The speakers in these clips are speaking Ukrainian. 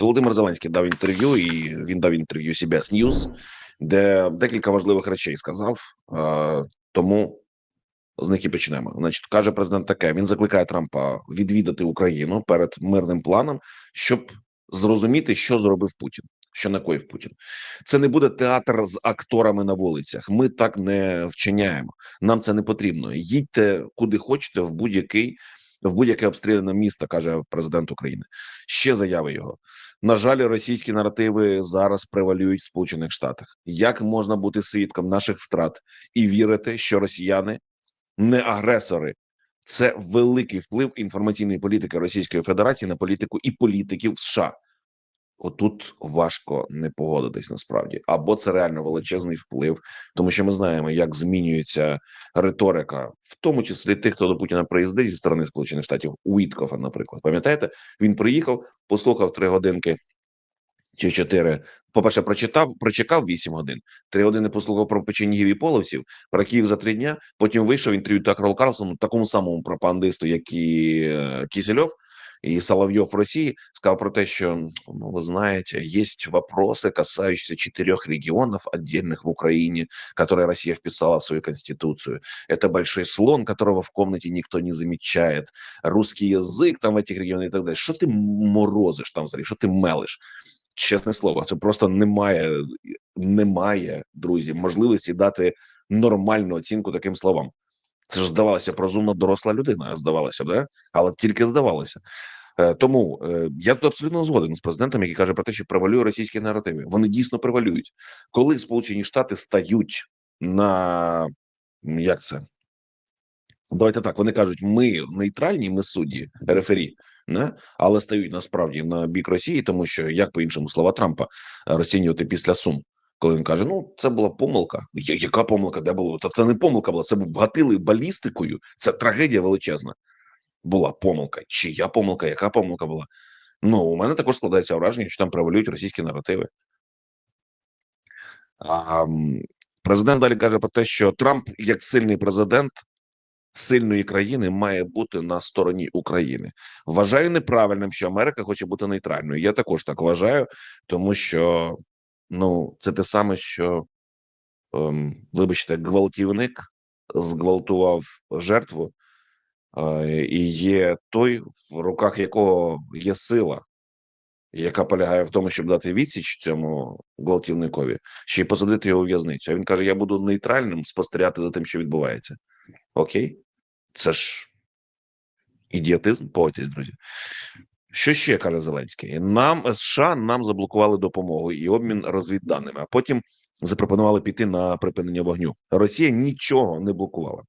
Володимир Зеленський дав інтерв'ю, і він дав інтерв'ю CBS News, де декілька важливих речей сказав. Тому з них і почнемо. Значить, каже президент таке: він закликає Трампа відвідати Україну перед мирним планом, щоб зрозуміти, що зробив Путін. Що накоїв Путін, це не буде театр з акторами на вулицях. Ми так не вчиняємо. Нам це не потрібно. Їдьте куди хочете, в будь-який в будь-яке обстріляне місто, каже президент України. Ще заяви його. На жаль, російські наративи зараз превалюють в Сполучених Штатах. Як можна бути свідком наших втрат і вірити, що росіяни не агресори? Це великий вплив інформаційної політики Російської Федерації на політику і політиків США. Отут важко не погодитись насправді, або це реально величезний вплив, тому що ми знаємо, як змінюється риторика, в тому числі тих, хто до Путіна приїздить зі сторони Сполучених Штатів, Уіткофа, наприклад, пам'ятаєте, він приїхав, послухав три годинки чи чотири. По перше, прочитав, прочекав вісім годин. Три години послухав про печенігів і половців, про Київ за три дня. Потім вийшов інтерв'ю Такеру Карлсону, такому самому пропагандисту, як і е, Кісельов и Соловьев в России сказал про то, что, ну, вы знаете, есть вопросы, касающиеся четырех регионов отдельных в Украине, которые Россия вписала в свою конституцию. Это большой слон, которого в комнате никто не замечает. Русский язык там в этих регионах и так далее. Что ты морозишь там взагалі? Що ти мелиш? Чесне слово, це просто немає, немає, друзі, можливості дати нормальну оцінку таким словам. Це ж здавалося б розумно доросла людина, здавалося б, да? але тільки здавалося. Е, Тому е, я тут абсолютно згоден з президентом, який каже про те, що превалює російські наративи. Вони дійсно превалюють, коли Сполучені Штати стають на як це? Давайте так. Вони кажуть, ми нейтральні, ми судді, рефері, не? але стають насправді на бік Росії, тому що як по іншому слова Трампа розцінювати після сум коли він каже: Ну, це була помилка. Яка помилка? Де було? Та це не помилка була. Це вгатили балістикою. Це трагедія величезна. Була помилка. Чия помилка? Яка помилка була? Ну, у мене також складається враження, що там превалюють російські наративи. А, президент далі каже про те, що Трамп, як сильний президент сильної країни, має бути на стороні України. Вважаю неправильним, що Америка хоче бути нейтральною. Я також так вважаю, тому що ну це те саме, що, ем, вибачте, гвалтівник зґвалтував жертву, е, і є той, в руках якого є сила, яка полягає в тому, щоб дати відсіч цьому гвалтівникові, ще й посадити його у в'язницю. А він каже: Я буду нейтральним спостерігати за тим, що відбувається. Окей, це ж ідіотизм, погодьтесь, друзі. Що ще каже Зеленський? Нам США нам заблокували допомогу і обмін розвідданими, а потім запропонували піти на припинення вогню. Росія нічого не блокувала.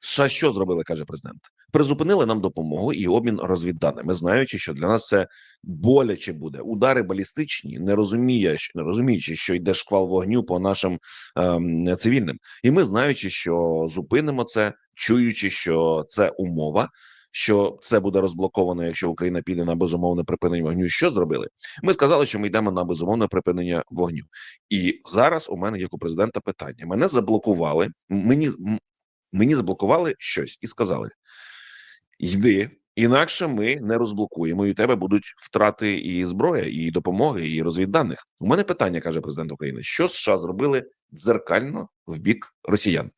США що зробили, каже президент? Призупинили нам допомогу і обмін розвідданими, знаючи, що для нас це боляче буде. Удари балістичні, не розуміє, не розуміючи, що йде шквал вогню по нашим ем, цивільним, і ми знаючи, що зупинимо це, чуючи, що це умова. Що це буде розблоковано, якщо Україна піде на безумовне припинення вогню. Що зробили? Ми сказали, що ми йдемо на безумовне припинення вогню. І зараз у мене як у президента питання: мене заблокували. Мені мені заблокували щось і сказали: йди, інакше ми не розблокуємо. І у тебе будуть втрати і зброї, і допомоги, і розвідданих. У мене питання каже президент України: що США зробили дзеркально в бік росіян?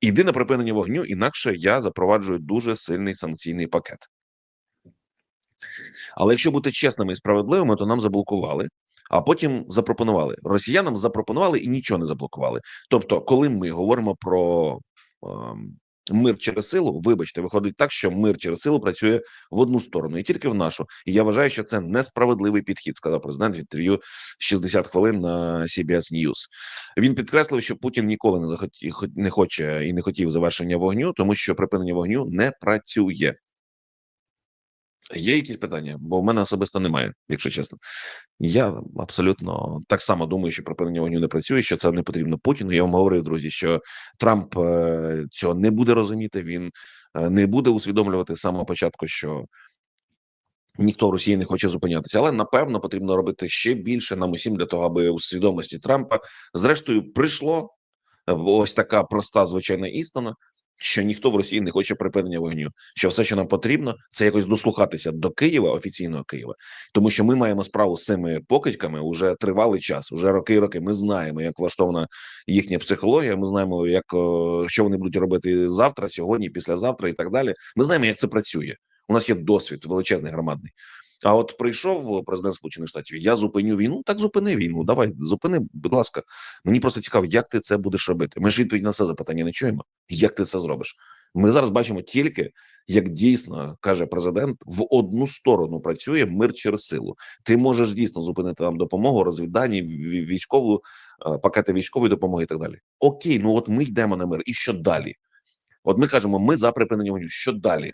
Іди на припинення вогню, інакше я запроваджую дуже сильний санкційний пакет. Але якщо бути чесними і справедливими, то нам заблокували, а потім запропонували. Росіянам запропонували і нічого не заблокували. Тобто, коли ми говоримо про ем, мир через силу, вибачте, виходить так, що мир через силу працює в одну сторону і тільки в нашу. І я вважаю, що це несправедливий підхід, сказав президент в інтерв'ю 60 хвилин на CBS News. Він підкреслив, що Путін ніколи не захоті, хо- не хоче і не хотів завершення вогню, тому що припинення вогню не працює. Є якісь питання? Бо в мене особисто немає, якщо чесно. Я абсолютно так само думаю, що припинення вогню не працює, що це не потрібно Путіну. Я вам говорив, друзі, що Трамп е, цього не буде розуміти. Він е, не буде усвідомлювати з самого початку, що ніхто в Росії не хоче зупинятися. Але напевно потрібно робити ще більше нам усім для того, аби у свідомості Трампа зрештою прийшло ось така проста звичайна істина. Що ніхто в Росії не хоче припинення вогню. Що все, що нам потрібно, це якось дослухатися до Києва, офіційного Києва, тому що ми маємо справу з цими покидьками уже тривалий час, уже роки і роки. Ми знаємо, як влаштована їхня психологія. Ми знаємо, як що вони будуть робити завтра, сьогодні, післязавтра і так далі. Ми знаємо, як це працює. У нас є досвід величезний громадний. А от прийшов президент Сполучених Штатів. Я зупиню війну. Так зупини війну. Давай зупини, будь ласка. Мені просто цікаво, як ти це будеш робити. Ми ж відповідь на це запитання не чуємо. Як ти це зробиш? Ми зараз бачимо тільки, як дійсно каже президент, в одну сторону працює мир через силу. Ти можеш дійсно зупинити нам допомогу, розвіддані, військову е, пакети військової допомоги і так далі. Окей, ну от ми йдемо на мир. І що далі? От ми кажемо, ми за припинення вогню. Що далі?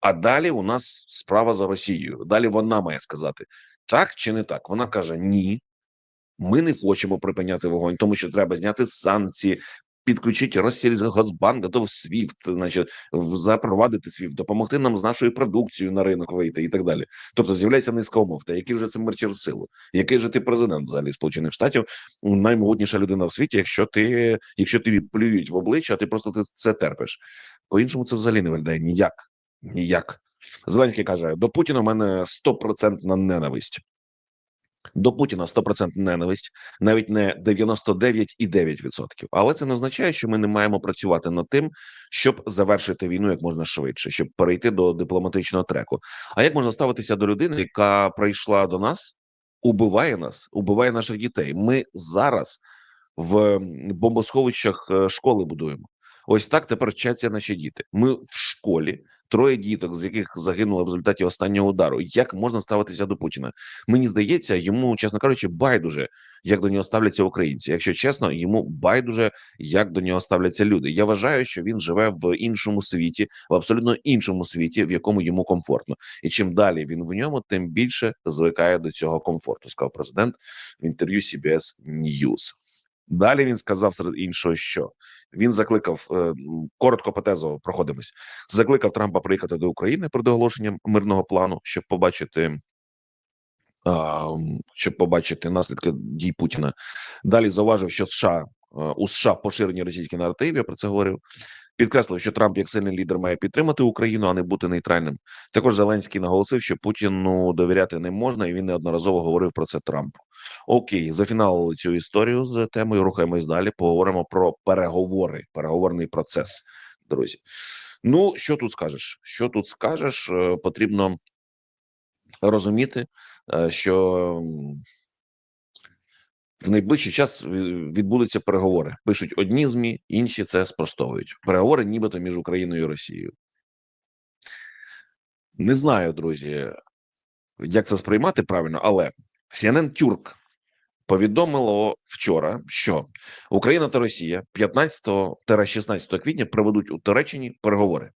А далі у нас справа за Росією. Далі вона має сказати так чи не так. Вона каже: ні, ми не хочемо припиняти вогонь, тому що треба зняти санкції, підключити Росгосбанк до SWIFT, значить, запровадити SWIFT, допомогти нам з нашою продукцією на ринок вийти і так далі. Тобто з'являється низка умов. Та який вже це мир через силу? Який же ти президент взагалі Сполучених Штатів? Наймогутніша людина в світі, якщо ти, якщо тобі плюють в обличчя, а ти просто це терпиш. По іншому це взагалі не виглядає ніяк. Ніяк. Зеленський каже: до Путіна в мене стопроцентна ненависть. До Путіна 100% ненависть, навіть не 99,9%. Але це не означає, що ми не маємо працювати над тим, щоб завершити війну як можна швидше, щоб перейти до дипломатичного треку. А як можна ставитися до людини, яка прийшла до нас, убиває нас, убиває наших дітей? Ми зараз в бомбосховищах е, школи будуємо. Ось так тепер вчаться наші діти. Ми в школі троє діток, з яких загинули в результаті останнього удару. Як можна ставитися до Путіна? Мені здається, йому, чесно кажучи, байдуже, як до нього ставляться українці. Якщо чесно, йому байдуже, як до нього ставляться люди. Я вважаю, що він живе в іншому світі, в абсолютно іншому світі, в якому йому комфортно. І чим далі він в ньому, тим більше звикає до цього комфорту. Сказав президент в інтерв'ю CBS News. Далі він сказав серед іншого, що він закликав е, коротко по тезово проходимось. Закликав Трампа приїхати до України перед оголошенням мирного плану, щоб побачити. Щоб побачити наслідки дій Путіна, далі зауважив, що США е, у США поширені російські наративи. Я про це говорив. Підкреслив, що Трамп як сильний лідер має підтримати Україну, а не бути нейтральним. Також Зеленський наголосив, що Путіну довіряти не можна, і він неодноразово говорив про це Трампу. Окей, зафіналили цю історію з темою. Рухаємось далі. Поговоримо про переговори, переговорний процес, друзі. Ну що тут скажеш? Що тут скажеш? Е, Потрібно розуміти, е, що в найближчий час відбудуться переговори. Пишуть одні змі, інші це спростовують. Переговори, нібито між Україною і Росією. Не знаю, друзі, як це сприймати правильно, але CNN Тюрк повідомило вчора, що Україна та Росія 15-16 квітня проведуть у Туреччині переговори.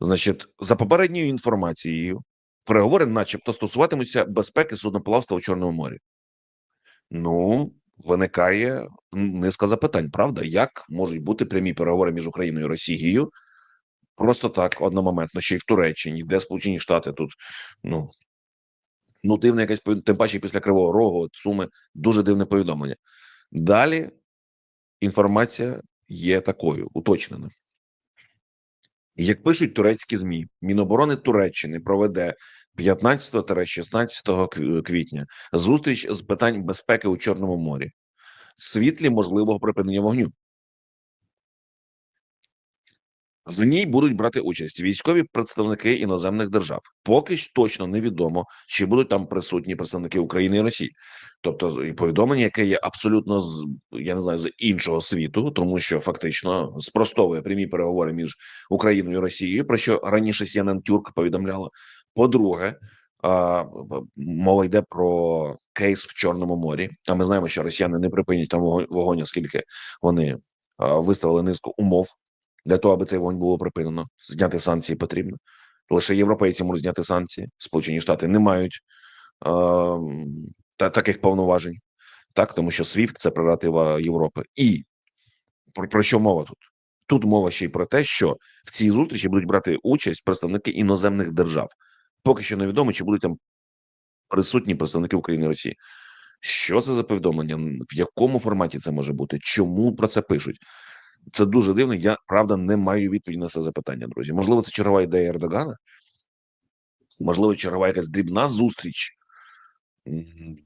Значить, за попередньою інформацією, переговори, начебто, стосуватимуться безпеки судноплавства у Чорному морі. Ну, виникає низка запитань, правда, як можуть бути прямі переговори між Україною і Росією просто так, одномоментно, ще й в Туреччині, де Сполучені Штати тут, ну, ну дивне якесь тим паче після Кривого Рогу, Суми, дуже дивне повідомлення. Далі інформація є такою, уточнена. Як пишуть турецькі ЗМІ, Міноборони Туреччини проведе 15-16 кв- квітня зустріч з питань безпеки у Чорному морі світлі можливого припинення вогню. В ній будуть брати участь військові представники іноземних держав. Поки ж точно невідомо, чи будуть там присутні представники України і Росії. Тобто, повідомлення, яке є абсолютно з я не знаю з іншого світу, тому що фактично спростовує прямі переговори між Україною і Росією, про що раніше CNN Тюрк повідомляла. По-друге, мова йде про кейс в Чорному морі. А ми знаємо, що росіяни не припинять там вогонь, оскільки вони виставили низку умов для того, аби цей вогонь було припинено. Зняти санкції потрібно. Лише європейці можуть зняти санкції. Сполучені Штати не мають та таких повноважень, так тому що SWIFT – це прерогатива Європи. І про, про що мова тут? Тут мова ще й про те, що в цій зустрічі будуть брати участь представники іноземних держав. Поки що невідомо, чи будуть там присутні представники України і Росії. Що це за повідомлення? В якому форматі це може бути? Чому про це пишуть? Це дуже дивно. Я правда не маю відповіді на це запитання, друзі. Можливо, це чергова ідея Ердогана, можливо, чергова якась дрібна зустріч.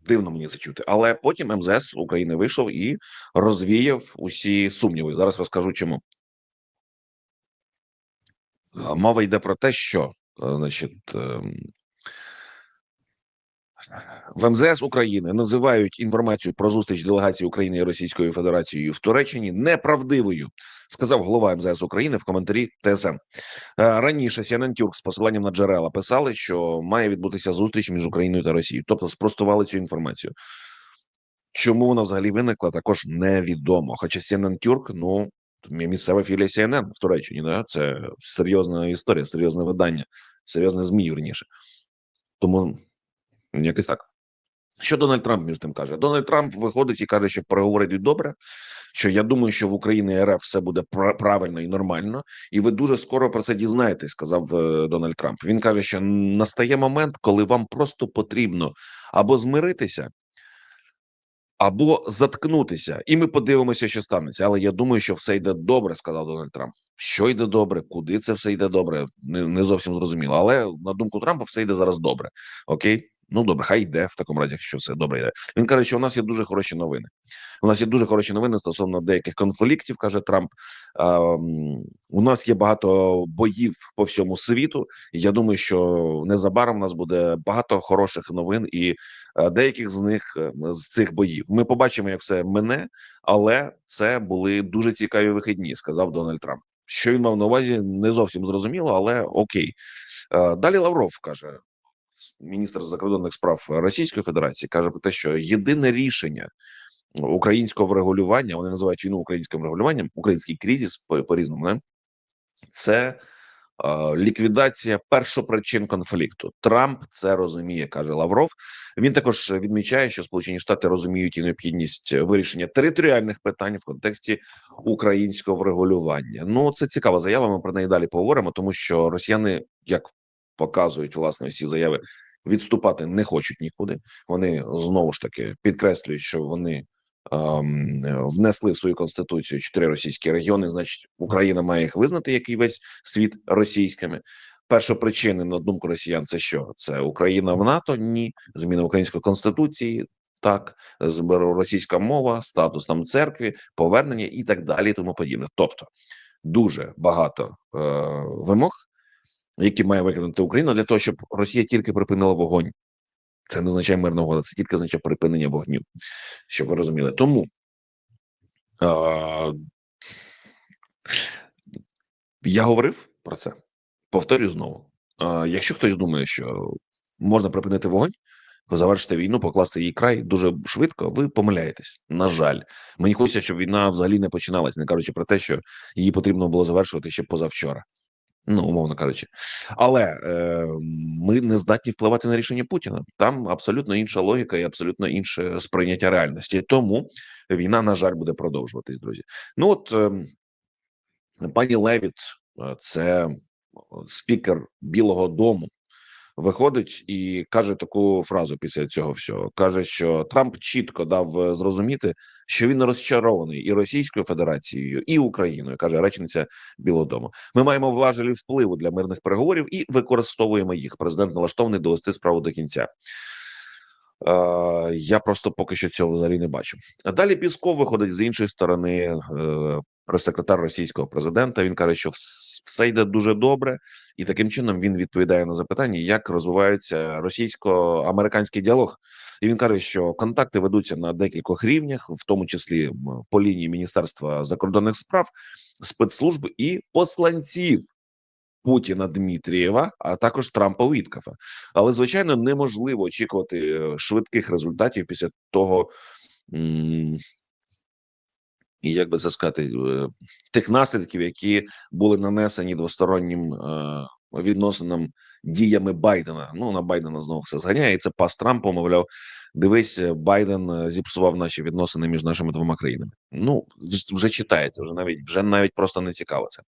Дивно мені це чути, але потім МЗС України вийшов і розвіяв усі сумніви. Зараз розкажу чому. Мова йде про те, що значить ем, в МЗС України називають інформацію про зустріч делегації України і Російською Федерацією в Туреччині неправдивою, сказав голова МЗС України в коментарі ТСН. Е, Раніше CNN Тюрк з посиланням на джерела писали, що має відбутися зустріч між Україною та Росією, тобто спростували цю інформацію. Чому вона взагалі виникла, також невідомо. Хоча CNN Тюрк, ну місцева філія CNN в Туреччині, да? це серйозна історія, серйозне видання, серйозне змі, вірніше. Тому якось так. Що Дональд Трамп між тим каже? Дональд Трамп виходить і каже, що переговори йдуть добре. Що я думаю, що в Україні РФ все буде пра- правильно і нормально, і ви дуже скоро про це дізнаєтесь, сказав е, Дональд Трамп. Він каже, що настає момент, коли вам просто потрібно або змиритися, або заткнутися, і ми подивимося, що станеться. Але я думаю, що все йде добре, сказав Дональд Трамп. Що йде добре, куди це все йде добре, не, не зовсім зрозуміло. Але на думку Трампа, все йде зараз добре. Окей, ну добре, хай йде в такому разі, якщо все добре йде. Він каже, що у нас є дуже хороші новини. У нас є дуже хороші новини стосовно деяких конфліктів, каже Трамп. А, у нас є багато боїв по всьому світу. Я думаю, що незабаром у нас буде багато хороших новин, і е, деяких з них е, з цих боїв ми побачимо, як все мине, але це були дуже цікаві вихідні, сказав Дональд Трамп. Що він мав на увазі, не зовсім зрозуміло, але окей. Е, Далі Лавров каже, міністр закордонних справ Російської Федерації, каже про те, що єдине рішення українського врегулювання, вони називають війну українським врегулюванням, український кризис по, по різному, не? це е, ліквідація першопричин конфлікту. Трамп це розуміє, каже Лавров. Він також відмічає, що Сполучені Штати розуміють і необхідність вирішення територіальних питань в контексті українського врегулювання. Ну це цікава заява. Ми про неї далі поговоримо, тому що росіяни, як показують власне всі заяви, відступати не хочуть нікуди. Вони знову ж таки підкреслюють, що вони. ем, Внесли в свою конституцію чотири російські регіони. Значить, Україна має їх визнати, як і весь світ російськими. Перша причина, на думку росіян, це що? Це Україна в НАТО? Ні, зміна української конституції. Так, російська мова, статус там церкві, повернення і так далі, тому подібне. Тобто дуже багато е, вимог, які має виконати Україна для того, щоб Росія тільки припинила вогонь. Це не означає мирна угода, це тільки означає припинення вогню, щоб ви розуміли. Тому е, я говорив про це. Повторюю знову: е, якщо хтось думає, що можна припинити вогонь, завершити війну, покласти її край дуже швидко, ви помиляєтесь. На жаль, мені хочеться, щоб війна взагалі не починалась, не кажучи про те, що її потрібно було завершувати ще позавчора. Ну, умовно кажучи, але е, ми не здатні впливати на рішення Путіна. Там абсолютно інша логіка і абсолютно інше сприйняття реальності. Тому війна, на жаль, буде продовжуватись, друзі. Ну от е, пані Левіт, е, це спікер Білого Дому, виходить і каже таку фразу після цього всього. каже, що Трамп чітко дав е, зрозуміти, що він розчарований і Російською Федерацією, і Україною, каже речниця Білого Дому. Ми маємо важелі впливу для мирних переговорів і використовуємо їх. Президент налаштований довести справу до кінця. Е, я просто поки що цього взагалі не бачу. А далі Пісков виходить з іншої сторони. Прес-секретар російського президента. Він каже, що все йде дуже добре, і таким чином він відповідає на запитання, як розвивається російсько-американський діалог. І він каже, що контакти ведуться на декількох рівнях, в тому числі по лінії Міністерства закордонних справ, спецслужб і посланців. Путіна Дмитрієва, а також Трампа Віткафа. Але звичайно неможливо очікувати е, швидких результатів після того, і як би це сказати, е, тих наслідків, які були нанесені двостороннім е, відносинам діями Байдена. Ну на Байдена знову все зганяє. І це пас Трампу, мовляв, дивись, е, Байден зіпсував наші відносини між нашими двома країнами. Ну вже читається, вже навіть вже навіть просто не цікаво це.